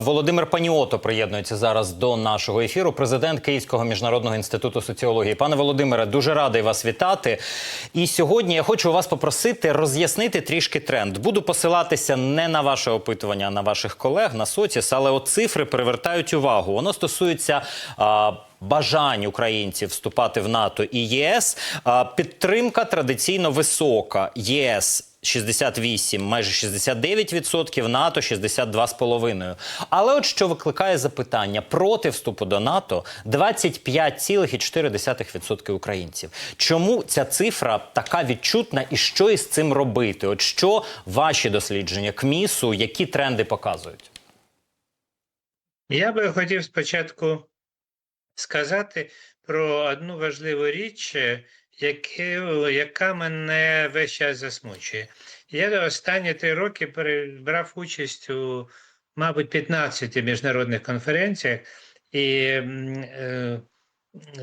Володимир Паніото приєднується зараз до нашого ефіру. Президент Київського міжнародного інституту соціології. Пане Володимире, дуже радий вас вітати. І сьогодні я хочу вас попросити роз'яснити трішки тренд. Буду посилатися не на ваше опитування, а на ваших колег на соціс, але от цифри привертають увагу. Воно стосується. А, Бажань українців вступати в НАТО і ЄС підтримка традиційно висока. ЄС 68, майже 69%, НАТО 62,5%. Але от що викликає запитання проти вступу до НАТО 25,4% українців. Чому ця цифра така відчутна і що із цим робити? От що ваші дослідження КМІСу, які тренди показують? Я би хотів спочатку сказати про одну важливу річ, яке, яка мене весь час засмучує. Я останні три роки брав участь у, мабуть, 15 міжнародних конференціях, і е,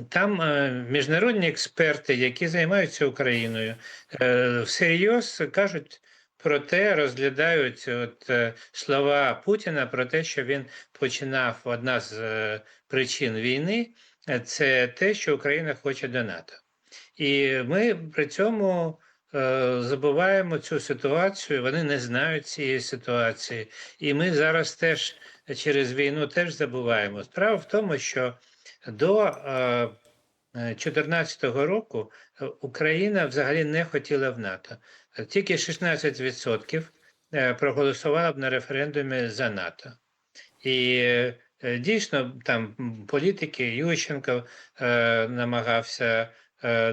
там е, міжнародні експерти, які займаються Україною, е, всерйоз кажуть про те, розглядають от, е, слова Путіна про те, що він починав одна з е, причин війни, е, це те, що Україна хоче до НАТО. І ми при цьому е, забуваємо цю ситуацію, вони не знають цієї ситуації. І ми зараз теж через війну теж забуваємо. Справа в тому, що до е, 2014 року е, Україна взагалі не хотіла в НАТО. Е, Тільки 16% е, проголосувало б на референдумі за НАТО. І е, дійсно там політики Ющенко е, намагався е,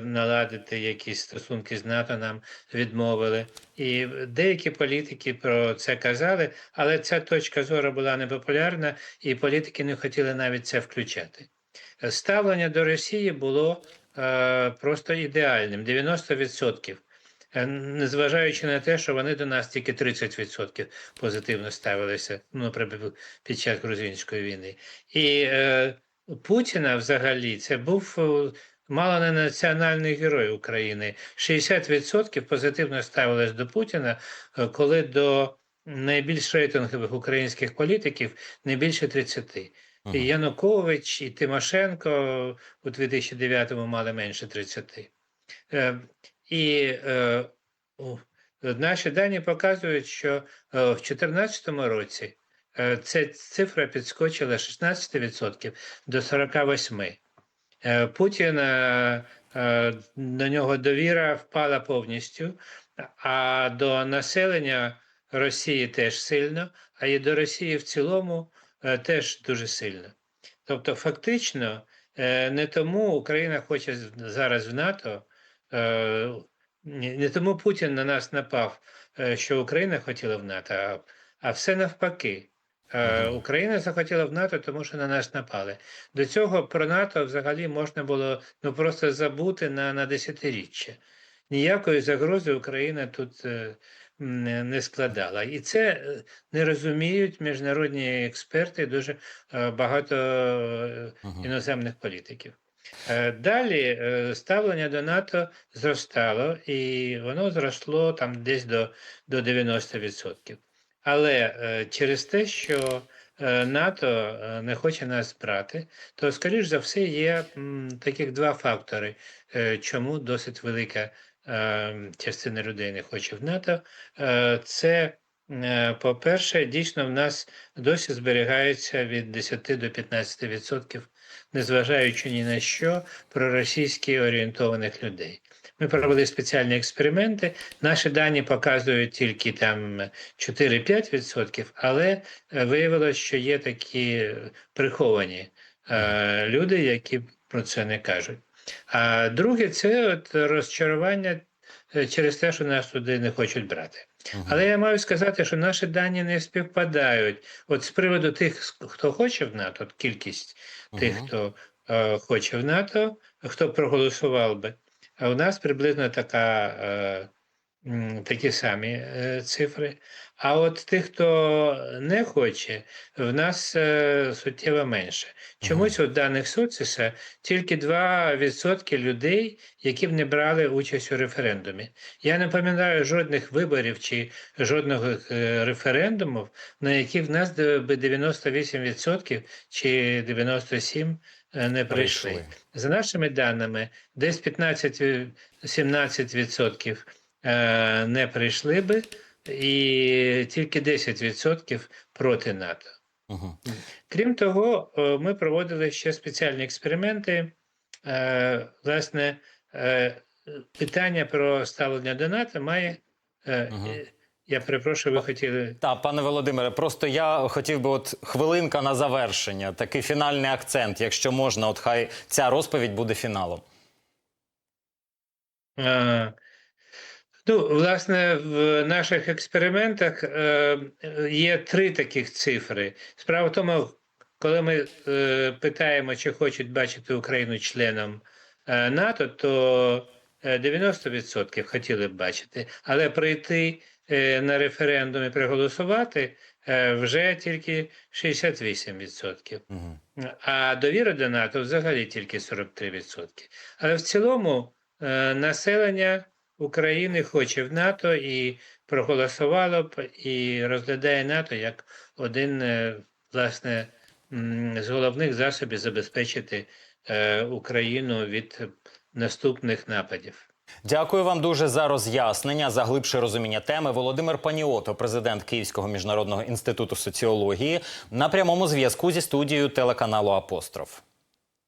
наладити якісь стосунки з НАТО, нам відмовили. І деякі політики про це казали, але ця точка зору була непопулярна, і політики не хотіли навіть це включати. Е, Ставлення до Росії було е, просто ідеальним 90%. Е, Незважаючи на те, що вони до нас тільки 30% позитивно ставилися ну, під час грузинської війни. І е, Путіна взагалі це був е, мало не національний герой України. 60% позитивно ставились до Путіна, е, коли до найбільш рейтингових українських політиків не більше 30%. І Янукович і Тимошенко у 2009-му мали менше 30. Е, І е, наші дані показують, що е, в 2014 році е, ця цифра підскочила з 16% до 48%. Е, Путін е, е, до нього довіра впала повністю, а до населення Росії теж сильно, а і до Росії в цілому е, теж дуже сильно. Тобто, фактично, е, не тому Україна хоче зараз в НАТО, е, не тому Путін на нас напав, е, що Україна хотіла в НАТО, а все навпаки. Е. Україна захотіла в НАТО, тому що на нас напали. До цього про НАТО взагалі можна було ну просто забути на, на десятиріччя. Ніякої загрози Україна тут е, не, складала. І це е, не розуміють міжнародні експерти, дуже багато іноземних політиків. Далі ставлення до НАТО зростало, і воно зросло там десь до, до 90%. Але е, через те, що е, НАТО е, не хоче нас брати, то, скоріш за все, є таких два фактори, чому досить велика частина людей не хоче в НАТО. Це, по-перше, дійсно в нас досі зберігається від 10 до 15%, незважаючи ні на що, проросійськи орієнтованих людей. Ми провели спеціальні експерименти. Наші дані показують тільки там 4-5%, але е, виявилось, що є такі приховані е, люди, які про це не кажуть. А друге, це от розчарування е, через те, що нас туди не хочуть брати. Але я маю сказати, що наші дані не співпадають. От з приводу тих, хто хоче в НАТО, кількість тих, хто е, хоче в НАТО, хто проголосував би. А у нас приблизно така е, такі самі е, цифри. А от тих, хто не хоче, в нас е, суттєво менше. Чомусь у даних соціса тільки 2% людей, які б не брали участь у референдумі. Я не пам'ятаю жодних виборів чи жодного референдуму, на які в нас би 98% чи 97% е, не прийшли. Прийшли. За нашими даними, десь 15-17% е, не прийшли би, і тільки 10% проти НАТО. Угу. Крім того, е, ми проводили ще спеціальні експерименти. Е, Власне, е, питання про ставлення до НАТО має. е, е, Я перепрошую, ви хотіли. Так, пане Володимире, просто я хотів би, от хвилинка на завершення, такий фінальний акцент, якщо можна, от хай ця розповідь буде фіналом. Е, Ну, власне, в наших експериментах е, е, є три таких цифри. Справа в тому, коли ми е, питаємо, чи хочуть бачити Україну членом е, НАТО, то е, 90% хотіли б бачити, але прийти е, на референдум і проголосувати е, вже тільки 68%. Угу. А довіра до НАТО взагалі тільки 43%. Але в цілому е, населення України хоче в НАТО і проголосувало б і розглядає НАТО як один е, власне з головних засобів забезпечити е, Україну від наступних нападів. Дякую вам дуже за роз'яснення, за глибше розуміння теми. Володимир Паніото, президент Київського міжнародного інституту соціології, на прямому зв'язку зі студією телеканалу Апостроф.